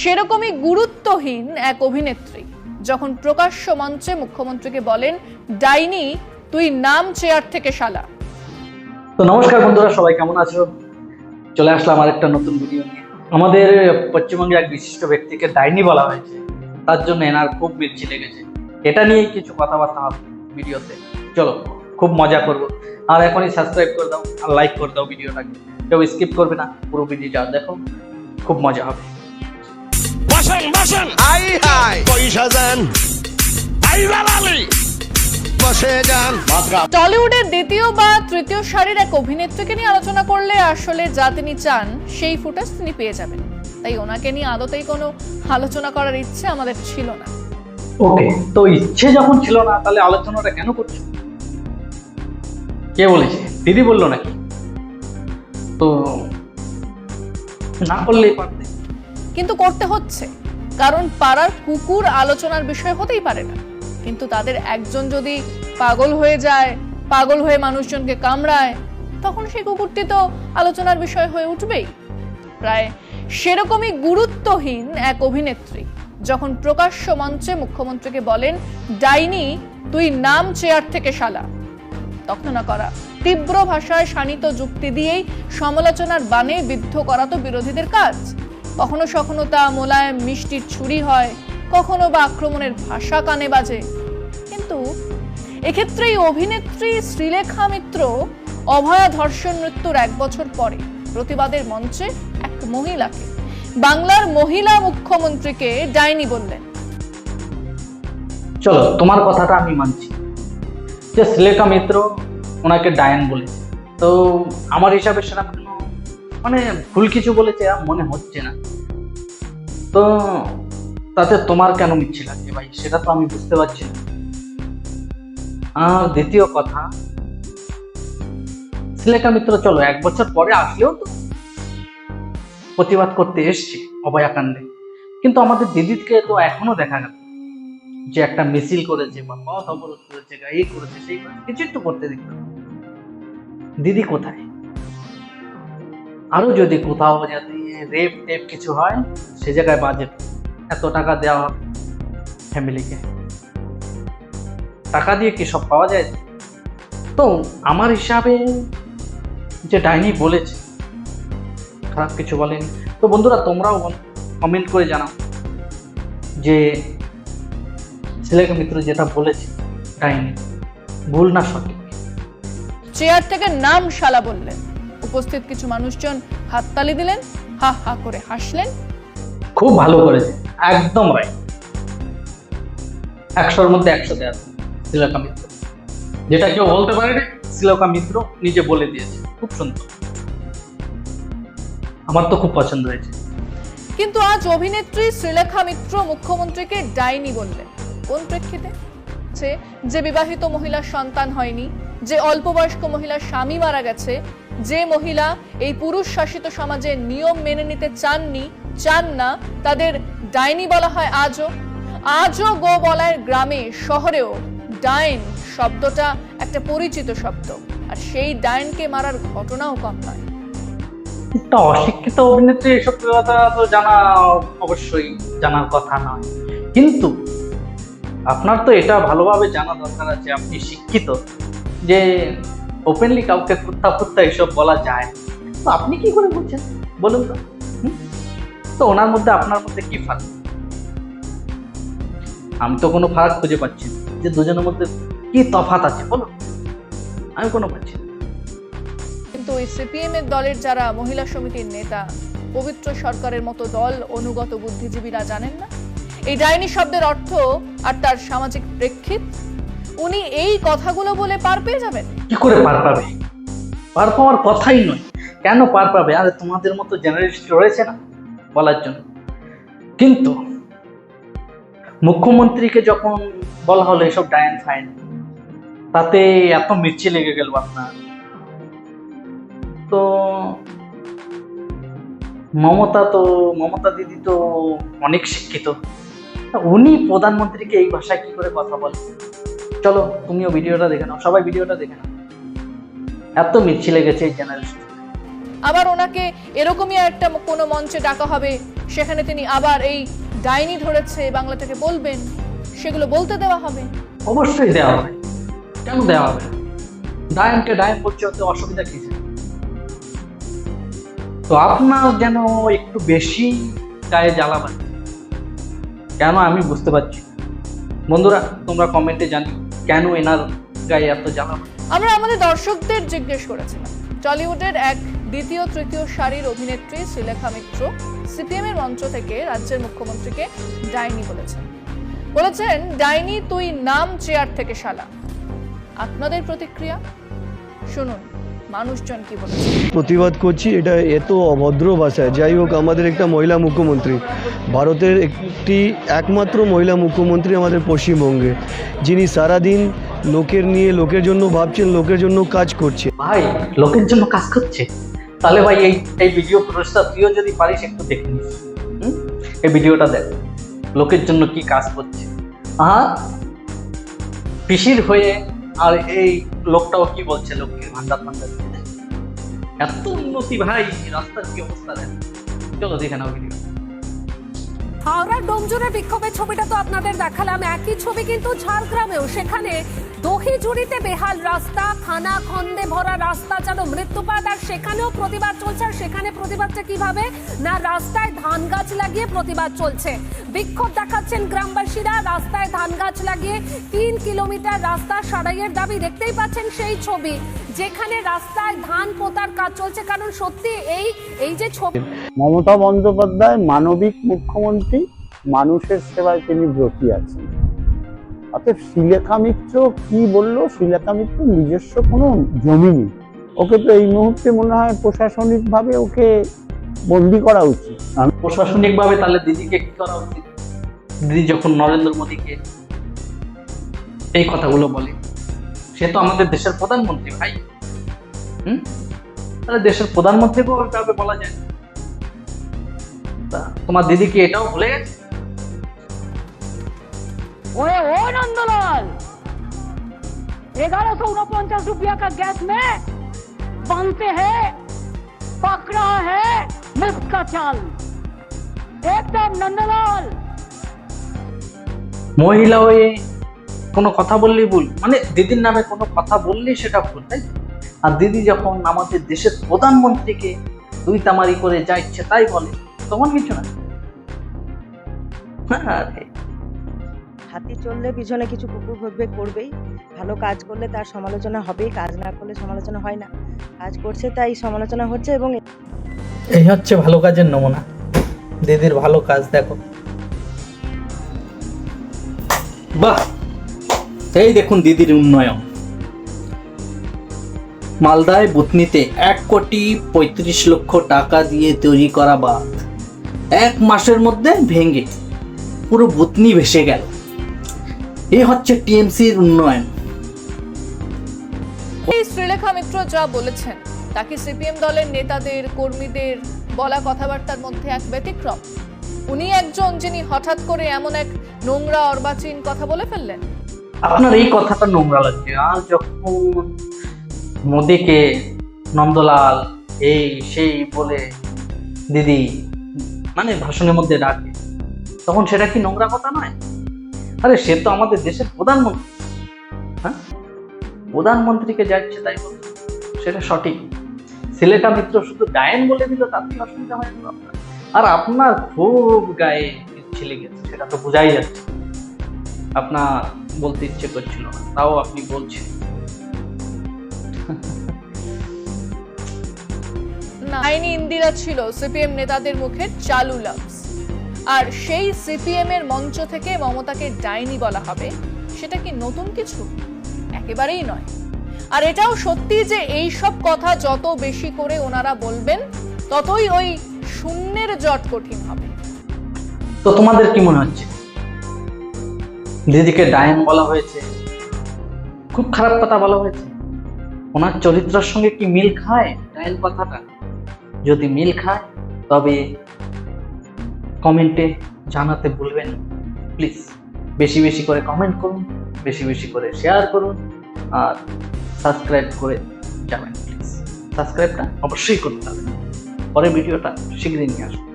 সেরকমই গুরুত্বহীন এক অভিনেত্রী। যখন প্রকাশ্য মঞ্চে মুখ্যমন্ত্রীকে বলেন, ডাইনি, তুই নাম চেয়ার থেকে শালা। তো নমস্কার বন্ধুরা, সবাই কেমন আছো? চলে আসলাম আরেকটা নতুন ভিডিও নিয়ে। আমাদের পশ্চিমবঙ্গের এক বিশিষ্ট ব্যক্তিকে ডাইনি বলা হয়েছে। তার জন্য এনার খুব মির্চি লেগেছে। এটা নিয়েই কিছু কথাবার্তা হবে ভিডিওতে। চলো, খুব মজা করব। আর এখনই সাবস্ক্রাইব করে দাও আর লাইক করে দাও ভিডিওটাকে কেউ স্কিপ করবে না, পুরো ভিডিওটা দেখো, খুব মজা হবে। বসেন বসেন। হাই হাই। পয়সা যান আই বালালি বসে যান। টলিউডের দ্বিতীয় বা তৃতীয় সারির এক অভিনেত্রীকে নিয়ে আলোচনা করলে আসলে যা তিনি চান সেই ফুটেজ তিনি পেয়ে যাবেন। তাই ওনাকে নিয়ে আদতেই কোনো আলোচনা করার ইচ্ছে আমাদের ছিল না। ওকে তো ইচ্ছে যখন ছিল না তাহলে আলোচনাটা কেন করছ কে বলেছে? দিদি বলল নাকি? তো না করলেই পারতে কিন্তু করতে হচ্ছে। কারণ পাড়ার কুকুর আলোচনার বিষয় হতেই পারে না। কিন্তু তাদের একজন যদি পাগল হয়ে যায়, পাগল হয়ে মানুষজনকে কামড়ায়, তখন সেই কুকুরটি তো আলোচনার বিষয় হয়ে উঠবেই। প্রায় সেরকমই গুরুত্বহীন এক অভিনেত্রী, যখন প্রকাশ্য মঞ্চে মুখ্যমন্ত্রীকে বলেন, ডাইনি, তুই নাম চেয়ার থেকে শালা। তখন না করা তীব্র ভাষায় শানিত যুক্তি দিয়েই সমালোচনার বানে বিদ্ধ করা তো বিরোধীদের কাজ। কখনো সখনো তা মোলায়েম মিষ্টির ছুরি হয়, কখনো বা আক্রমণের ভাষা কানে বাজে। কিন্তু এক্ষেত্রে অভিনেত্রী শ্রীলেখা মিত্র অভয়া ধর্ষণ মৃত্যুর এক বছর পরে প্রতিবাদের মঞ্চে এক মহিলাকে, বাংলার মহিলা মুখ্যমন্ত্রীকে ডাইনি বললেন। চলো, তোমার কথাটা আমি মানছি যে শ্লেখা মিত্র ওনাকে ডায়ন বলেছে। তো আমার হিসাবে সেটা মানে ভুল কিছু বলেছে মনে হচ্ছে না। তো তাতে তোমার কেন মিচ্ছি লাগছে ভাই? সেটা তো আমি বুঝতে পারছি না। আর দ্বিতীয় কথা, শ্লেখা মিত্র, চলো এক বছর পরে আসলেও তো প্রতিবাদ করতে এসছে অভয়াকাণ্ডে কিন্তু আমাদের দিদিকে তো এখনও দেখা গেল। যে একটা মিছিল করেছে বা পথ অবরোধ করেছে এই করেছে, সেই করেছে, কিছুই তো করতে দেখলাম দিদি কোথায়? আরও যদি কোথাও যদি রেপ টেপ কিছু হয়, সে জায়গায় বাজেট এত টাকা দেওয়া হবে ফ্যামিলিকে টাকা দিয়ে কি সব পাওয়া যায়? তো আমার হিসাবে যে ডাইনি বলেছে, খারাপ কিছু বলেনি। তো বন্ধুরা, তোমরাও কমেন্ট করে জানাও যে ছেলেকে মিত্র যেটা বলেছে ডাইনি, ভুল না সঠিক? চেয়ার থেকে নাম শালা বললেন। উপস্থিত কিছু মানুষজন হাততালি দিলেন হা হা করে হাসলেন। খুব ভালো করেছে একদম রাইট একশোর মধ্যে একশো দেওয়া শ্রীলঙ্কা মিত্র। যেটা কেউ বলতে পারে শ্রীলঙ্কা মিত্র নিজে বলে দিয়েছে খুব সুন্দর। আমার তো খুব পছন্দ হয়েছে। কিন্তু আজ অভিনেত্রী শ্রীলেখা মিত্র মুখ্যমন্ত্রীকে ডাইনি বললেন। কোন প্রেক্ষিতে? যে বিবাহিত মহিলার সন্তান হয়নি যে অল্প বয়স্ক মহিলার স্বামী মারা গেছে যে মহিলা এই পুরুষ শাসিত সমাজে নিয়ম মেনে নিতে চাননি, চান না, তাদের ডাইনি বলা হয় আজও। আজও গো বলায় গ্রামে, শহরেও ডাইন শব্দটা একটা পরিচিত শব্দ। আর সেই ডাইনকে মারার ঘটনাও কম নয়। একটা অশিক্ষিত অভিনেত্রী এসব কথা তো জানা অবশ্যই, জানার কথা নয়। কিন্তু আপনার তো এটা ভালোভাবে জানা দরকার আছে, আপনি শিক্ষিত যে ওপেনলি কাউকে কুত্তা ফুত্তা এসব বলা যায় তো আপনি কি করে বলছেন বলুন তো। তো ওনার মধ্যে আপনার মধ্যে কি ফারাক? আমি তো কোনো ফারাক খুঁজে পাচ্ছি না। যে দুজনের মধ্যে কি তফাত আছে, বলুন। আমি কোনো পাচ্ছি না। কিন্তু সিপিএম এর দলের যারা মহিলা সমিতির নেতা, পবিত্র সরকারের মতো দল অনুগত বুদ্ধিজীবীরা জানেন না? এই ডাইনি শব্দের অর্থ আর তার সামাজিক প্রেক্ষিত উনি এই কথাগুলো বলে পার পেয়ে যাবেন? কি করে পার পাবে? পার পাওয়ার কথাই নয়। কেন পার পাবে? আরে তোমাদের মতো জেনারেলিস্ট রয়েছে না, বলার জন্য। কিন্তু মুখ্যমন্ত্রীকে যখন বলা হলো এসব ডায়ন ফাইন তাতে এত মির্চি লেগে গেল আপনার। তো মমতা তো, মমতা দিদি তো অনেক শিক্ষিত। উনি প্রধানমন্ত্রীকে এই ভাষায় কি করে কথা বলে চলো তুমিও ভিডিওটা দেখে নাও সবাই ভিডিওটা দেখে নাও। এত মির্চি লেগেছে এই চ্যানেল আবার ওনাকে এরকমই একটা কোনো মঞ্চে ডাকা হবে সেখানে তিনি আবার এই ডাইনি ধরেছে বাংলাটাকে বলবেন সেগুলো বলতে দেওয়া হবে। অবশ্যই দেওয়া হবে। কেন দেওয়া হবে? ডায়নকে ডায়ন বলছে হতে অসুবিধা কি? ছিল? তো আপনার যেন একটু বেশি গায়ে জ্বালা বাজছে কেন আমি বুঝতে পারছি বন্ধুরা তোমরা কমেন্টে জানি কেন এনার গায়ে এত জ্বালা আমরা আমাদের দর্শকদের জিজ্ঞেস করেছিলাম। টলিউডের এক দ্বিতীয় তৃতীয় সারির অভিনেত্রী শ্রীলেখা মিত্র সিপিএম এর মঞ্চ থেকে রাজ্যের মুখ্যমন্ত্রীকে ডাইনি বলেছেন। বলেছেন, ডাইনি, তুই নাম চেয়ার থেকে শালা। আপনাদের প্রতিক্রিয়া? শুনুন। মানুষজন কি বলেছে? প্রতিবাদ করছি এটা এত অভদ্র ভাষায়। যাই হোক আমাদের একটা মহিলা মুখ্যমন্ত্রী। ভারতের একটি একমাত্র মহিলা মুখ্যমন্ত্রী আমাদের পশ্চিমবঙ্গে যিনি সারাদিন লোকের নিয়ে লোকের জন্য ভাবছেন লোকের জন্য কাজ করছে। ভাই লোকের জন্য কাজ করছে? তাহলে ভাই এই এই ভিডিও প্রসেসটা তুইও যদি পারিস একটু দেখে নিস। এই ভিডিওটা দেখ লোকের জন্য কি কাজ করছে। আর পিসির হয়ে আর এই লোকটাও কি বলছে লোককে? ঠান্ডা দেয়। এত উন্নতি ভাই, রাস্তার কি অবস্থা দেন চলো দেখে নাও ভিডিও হাওড়ার ডোমজুড়ে বিক্ষোভের ছবিটা তো আপনাদের দেখালাম। একই ছবি কিন্তু ঝাড়গ্রামেও। সেখানে দহিজুড়িতে বেহাল রাস্তা খানা খন্দে ভরা রাস্তা যেন মৃত্যুপাত, আর সেখানেও প্রতিবাদ চলছে, আর সেখানে প্রতিবাদটা কীভাবে? না রাস্তায় ধান গাছ লাগিয়ে প্রতিবাদ চলছে। বিক্ষোভ দেখাচ্ছেন গ্রামবাসীরা, রাস্তায় ধান গাছ লাগিয়ে তিন কিলোমিটার রাস্তা সারাইয়ের দাবি, দেখতেই পাচ্ছেন সেই ছবি, যেখানে রাস্তায় ধান পোতার কাজ চলছে, কারণ সত্যি এই এই যে ছবি মমতা বন্দ্যোপাধ্যায় মানবিক মুখ্যমন্ত্রী, মানুষের সেবায় তিনি ব্রতী আছেন। শ্রীলেখা মিত্র কি বলল? শ্রীলেখা মিত্র নিজস্ব কোনো জমি নেই। ওকে তো এই মুহূর্তে মনে হয় প্রশাসনিকভাবে ওকে বন্দি করা উচিত। প্রশাসনিকভাবে তাহলে দিদিকে কি করা উচিত? দিদি যখন নরেন্দ্র মোদীকে এই কথাগুলো বলে, সে তো আমাদের দেশের প্রধানমন্ত্রী ভাই। হুম? তাহলে দেশের প্রধানমন্ত্রীকেও ওইভাবে বলা যায় তোমার দিদি কি এটাও ভুলে গেছে? ओए ओ नंदलाल ग्यारह सौ उनपचास रुपया का गैस में बनते हैं पक रहा है मुफ्त का चाल एकदम नंदलाल মহিলা হয়ে কোনো কথা বললেই ভুল মানে দিদির নামে কোনো কথা বললেই সেটা ভুল তাই তো? আর দিদি যখন আমাদের দেশের প্রধানমন্ত্রীকে দুই তামারি করে যা ইচ্ছে তাই বলে তখন কিছু না হ্যাঁ হাতি চললে পিছনে কিছু কুকুর ঘুরবে, করবেই। ভালো কাজ করলে তার সমালোচনা হবেই, কাজ না করলে সমালোচনা হয় না। কাজ করছে, তাই সমালোচনা হচ্ছে এবং এই হচ্ছে ভালো কাজের নমুনা। দিদির ভালো কাজ, দেখো। বাহ! এই দেখুন দিদির উন্নয়ন। মালদায় বুতনিতে এক কোটি পঁয়ত্রিশ লক্ষ টাকা দিয়ে তৈরি করা বাঁধ। এক মাসের মধ্যে ভেঙে পুরো বুতনি ভেসে গেল। এই হচ্ছে টিএমসির উন্নয়ন। শ্রীলেখা মিত্র যা বলেছেন তা কি সিপিএম দলের নেতাদের কর্মীদের বলা কথাবার্তার মধ্যে এক ব্যতিক্রম। উনি একজন যিনি হঠাৎ করে এমন এক নোংরা অর্বাচীন কথা বলে ফেললেন। আপনার এই কথাটা নোংরা লাগছে। আর যখন মোদিকে নন্দলাল এই সেই বলে দিদি মানে ভাষণের মধ্যে ডাকে তখন সেটা কি নোংরা কথা নয়? আরে, সে তো আমাদের দেশের প্রধানমন্ত্রী। হ্যাঁ? প্রধানমন্ত্রীকে যাচ্ছে তাই বলছে সেটা সঠিক। সিলেটা মিত্র শুধু ডায়েন বলে দিল তাতে অসুবিধা হয়? না আর আপনার খুব গায়ে ছেলে গেছে, সেটা তো বোঝাই যাচ্ছে। আপনার বলতে ইচ্ছে করছিল না, তাও আপনি বলছেন। আইনি ইন্দিরা ছিল, সিপিএম নেতাদের মুখে চালু লাভস আর সেই সিপিএম এর মঞ্চ থেকে মমতাকে ডাইনি বলা হবে, সেটা কি নতুন কিছু? একেবারেই নয়। আর এটাও সত্যি যে এই সব কথা যত বেশি করে ওনারা বলবেন, ততই ওই শূন্যের জট কঠিন হবে। তো তোমাদের কি মনে হচ্ছে? দিদিকে ডায়ন বলা হয়েছে, খুব খারাপ কথা বলা হয়েছে। ওনার চরিত্রের সঙ্গে কি মিল খায়? ডায়ন কথাটা। যদি মিল খায়, তবে কমেন্টে জানাতে ভুলবেন প্লিজ, বেশি বেশি করে কমেন্ট করুন, বেশি বেশি করে শেয়ার করুন, আর সাবস্ক্রাইব করে যাবেন, প্লিজ। সাবস্ক্রাইবটা অবশ্যই করতে হবে। পরের ভিডিওটা শীঘ্রই নিয়ে আসব।